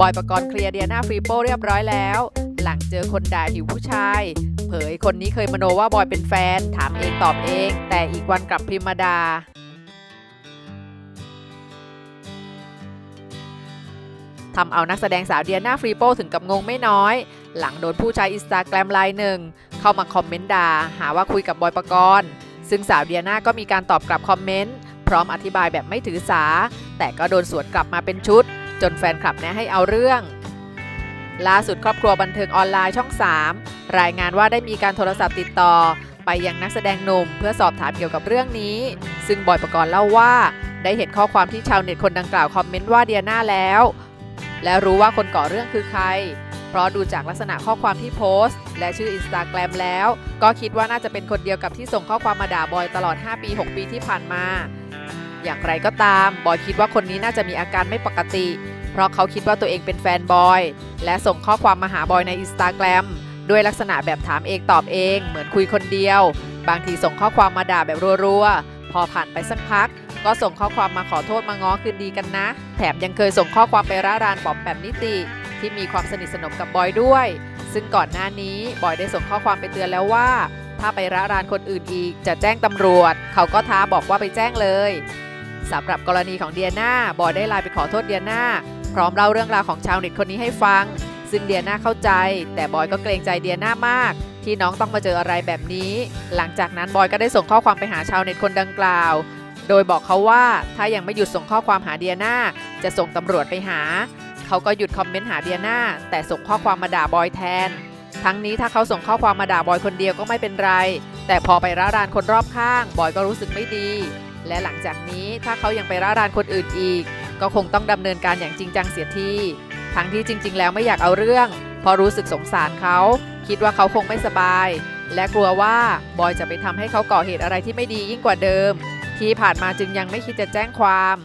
บอยประกรณ์เคลียร์เดียนาฟรีโป้เรียบร้อยแล้ว หลังเจอคนด่าหิวผู้ชาย เผยคนนี้เคยมโนว่าบอยเป็นแฟน ถามเองตอบเอง แต่อีกวันกลับพิมมาดาทำเอานักแสดงสาวเดียนาฟรีโป้ถึงกับงงไม่น้อย หลังโดนผู้ใช้อินสตาแกรมไลน์หนึ่ง เข้ามาคอมเมนต์ด่าหาว่าคุยกับบอยประกรณ์ ซึ่งสาวเดียนาก็มีการตอบกลับคอมเมนต์ พร้อมอธิบายแบบไม่ถือสา แต่ก็โดนสวนกลับมาเป็นชุด จนแฟนคลับแนะให้เอาเรื่อง ล่าสุดครอบครัวบันเทิงออนไลน์ช่อง 3 รายงานว่าได้มีการโทรศัพท์ติดต่อ ไปยังนักแสดงหนุ่มเพื่อสอบถามเกี่ยวกับเรื่องนี้ ซึ่งบอยประกรณ์เล่าว่า ได้เห็นข้อความที่ชาวเน็ตคนดังกล่าวคอมเมนต์ว่าเดียนาแล้ว และรู้ว่าคนก่อเรื่องคือใคร เพราะดูจากลักษณะข้อความที่โพสต์ และชื่ออินสตาแกรมแล้ว ก็คิดว่าน่าจะเป็นคนเดียวกับที่ส่งข้อความมาด่าบอยตลอด 5 ปี 6 ปีที่ผ่านมา อย่างไรก็ตาม บอยคิดว่าคนนี้น่าจะมีอาการไม่ปกติ เพราะเขาคิดว่าตัวเองเป็นแฟนบอย และส่งข้อความมาหาบอยในอินสตาแกรมด้วยลักษณะแบบถามเองตอบเอง เหมือนคุยคนเดียว บางทีส่งข้อความมาด่าแบบรัวๆ พอผ่านไปสักพัก ก็ส่งข้อความมาขอโทษมาง้อคืนดีกันนะ แถมยังเคยส่งข้อความไปร่ารานปอมแปมนิติ ที่มีความสนิทสนมกับบอยด้วย ซึ่งก่อนหน้านี้บอยได้ส่งข้อความไปเตือนแล้วว่า ถ้าไปร่ารานคนอื่นอีกจะแจ้งตำรวจ เขาก็ท้าบอกว่าไปแจ้งเลย สำหรับกรณีของเดียนาบอยได้ไลน์ไปขอโทษเดียนาพร้อมเล่าเรื่องราวของชาวเน็ตคนนี้ให้ฟัง ซึ่งเดียนาเข้าใจ แต่บอยก็เกรงใจเดียนามาก ที่น้องต้องมาเจออะไรแบบนี้ หลังจากนั้นบอยก็ได้ส่งข้อความไปหาชาวเน็ตคนดังกล่าว โดยบอกเขาว่าถ้ายังไม่หยุดส่งข้อความหาเดียนาจะส่งตำรวจไปหา เขาก็หยุดคอมเมนต์หาเดียนาแต่ส่งข้อความมาด่าบอยแทน ทั้งนี้ถ้าเขาส่งข้อความมาด่าบอยคนเดียวก็ไม่เป็นไร แต่พอไปร้ารานคนรอบข้าง บอยก็รู้สึกไม่ดี และหลังจากนี้ถ้าเขายังไปร่ารานคนอื่นอีก ก็คงต้องดำเนินการอย่างจริงจังเสียทีทั้งที่จริง ๆ แล้วไม่อยากเอาเรื่องเพราะรู้สึกสงสารเขา คิดว่าเขาคงไม่สบาย และกลัวว่าบอยจะไปทำให้เขาก่อเหตุอะไรที่ไม่ดียิ่งกว่าเดิม ที่ผ่านมาจึงยังไม่คิดจะแจ้งความ